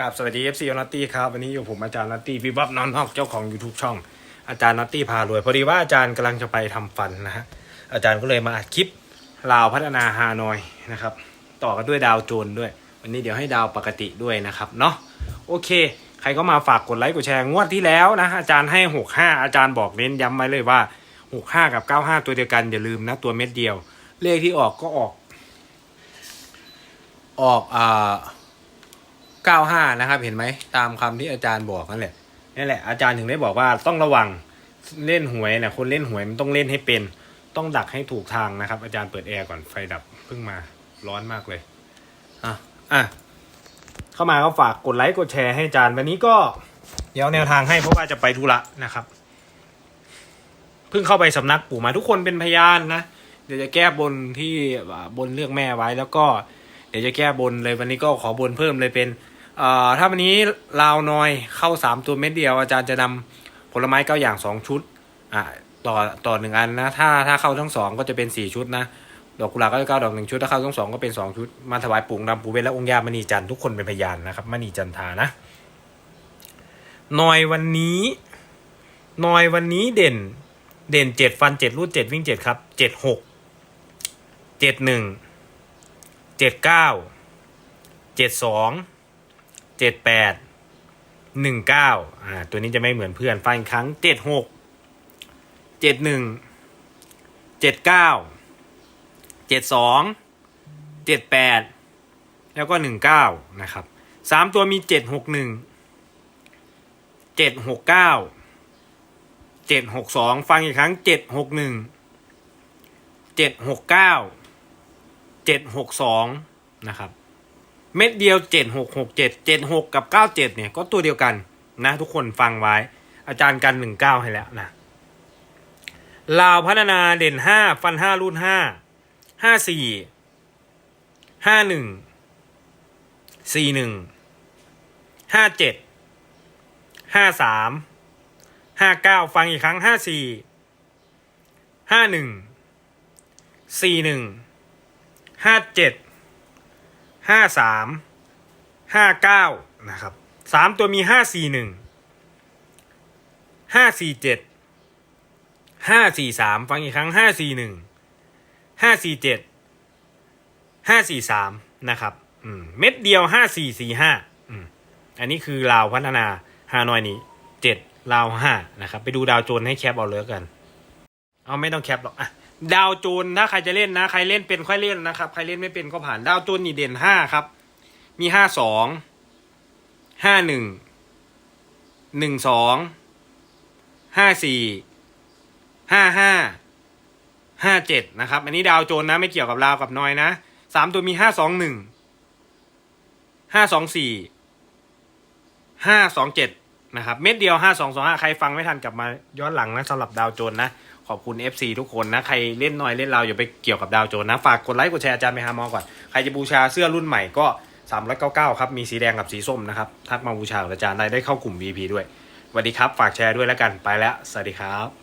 กับสวัสดี FC นัตตี้ครับ วันนี้อยู่ผมอาจารย์นัตตี้วิบับนอนนอกเจ้าของ YouTube ช่อง อาจารย์นัตตี้พารวย พอดีว่าอาจารย์กำลังจะไปทำฟันนะฮะอาจารย์ก็เลยมาอัดคลิปลาวพัฒนาฮานอยนะครับ ต่อกันด้วยดาวโจนด้วย วันนี้เดี๋ยวให้ดาวปกติด้วยนะครับเนาะโอเค ใครก็มาฝากกดไลค์กดแชร์งวดที่แล้วนะอาจารย์ให้ 65 อาจารย์บอกเน้นย้ำไว้เลยว่า 65 กับ 95 ตัวเดียวกันอย่าลืมนะตัวเม็ดเดียว เลขที่ออกก็ออก ออกอ่า 95 นะครับ เห็นไหมตามคำที่อาจารย์บอกนั่นแหละนี่แหละอาจารย์ถึงได้บอกว่าต้องระวังเล่นหวยนะคนเล่นหวยมันต้องเล่นให้เป็น ต้องดักให้ถูกทางนะครับ อาจารย์เปิดแอร์ก่อนไฟดับเพิ่งมาร้อนมากเลยอะอะเข้ามาก็ฝากกดไลค์กดแชร์ให้อาจารย์วันนี้ก็เดี๋ยวแนวทางให้เพราะว่าจะไปธุระนะครับเพิ่งเข้าไปสำนักปู่มาทุกคนเป็นพยานนะเดี๋ยวจะแก้บนที่บนเรื่องแม่ไว้แล้วก็เดี๋ยวจะแก้บนเลยวันนี้ก็ขอบนเพิ่มเลยเป็น ถ้าวันนี้ลาวนอยเข้าสามตัวเม็ดเดียวอาจารย์จะนำผลไม้เก้าอย่างสองชุดอะต่อต่อหนึ่งอันนะ ถ้าถ้าเข้าทั้งสองก็จะเป็นสี่ชุดนะดอกกุหลาบก็จะเก้าดอกหนึ่งชุดถ้าเข้าทั้งสองก็เป็นสองชุดมาถวายปู่ดำปู่เวทและองค์ยามณีจันทุกคนเป็นพยานนะครับมณีจันทานะนอยวันนี้นอยวันนี้เด่น เด่นเจ็ดฟันเจ็ดรูดเจ็ดวิ่งเจ็ดครับเจ็ดหกเจ็ดหนึ่งเจ็ดเก้าเจ็ดสอง เจ็ดแปดหนึ่งเก้าอ่าตัวนี้จะไม่เหมือนเพื่อนฟังอีกครั้งเจ็ดหกเจ็ดหนึ่งเจ็ดเก้าเจ็ดสองเจ็ดแปดแล้วก็หนึ่งเก้านะครับสามตัวมีเจ็ดหกหนึ่งเจ็ดหกเก้าเจ็ดหกสองฟังอีกครั้งเจ็ดหกหนึ่งเจ็ดหกเก้าเจ็ดหกสองนะครับ เม็ดเดียวเจ็ดหกหกเจ็ดเจ็ดหกกับเก้าเจ็ดเนี่ย ก็ตัวเดียวกันนะทุกคนฟังไว้ อาจารย์กันหนึ่งเก้าให้แล้วนะลาวพัฒนาเด่นห้าฟันห้ารุ่นห้าห้าสี่ห้าหนึ่งสี่หนึ่งห้าเจ็ดห้าสามห้าเก้าฟังอีกครั้งห้าสี่ห้า หนึ่งสี่หนึ่งห้าเจ็ดห้าสามห้าเก้านะครับสามตัวมีห้าสี่หนึ่งห้าสี่เจ็ดห้าสี่สามฟังอีกครั้งห้าสี่หนึ่งห้าสี่เจ็ดห้าสี่สามนะครับอืมเม็ดเดียวห้าสี่สี่ห้าอืมอันนี้คือลาวพัฒนาฮานอยนี้เจ็ดลาวห้านะครับ ไปดูดาวโจนให้แคปเอาเลยกัน เอาไม่ต้องแคปหรอกอะ ดาวโจนถ้าใครจะเล่นนะ ใครเล่นเป็นค่อยเล่นนะครับ ใครเล่นไม่เป็นก็ผ่านดาวโจนนี่เด่นห้าครับ มีห้าสองห้าหนึ่งหนึ่งสองห้าสี่ห้าห้าห้าเจ็ดนะครับ อันนี้ดาวโจนนะไม่เกี่ยวกับลาวกับนอยนะสามตัวมีห้าสองหนึ่งห้าสองสี่ห้าสองเจ็ดนะครับ เม็ดเดียวห้าสองสองห้าใครฟังไม่ทันกลับมาย้อนหลังนะสำหรับดาวโจนนะ ขอบคุณ FC ทุกคนนะ ใครเล่นน้อยเล่นเราอย่าไปเกี่ยวกับดาวโจนนะ ฝากกดไลค์กดแชร์อาจารย์ไปหามอก่อน ใครจะบูชาเสื้อรุ่นใหม่ก็ 399 ครับ มีสีแดงกับสีส้มนะครับ ทักมาบูชาอาจารย์ได้ได้เข้ากลุ่ม VP ด้วยสวัสดีครับ ฝากแชร์ด้วยแล้วกันไปแล้ว สวัสดีครับ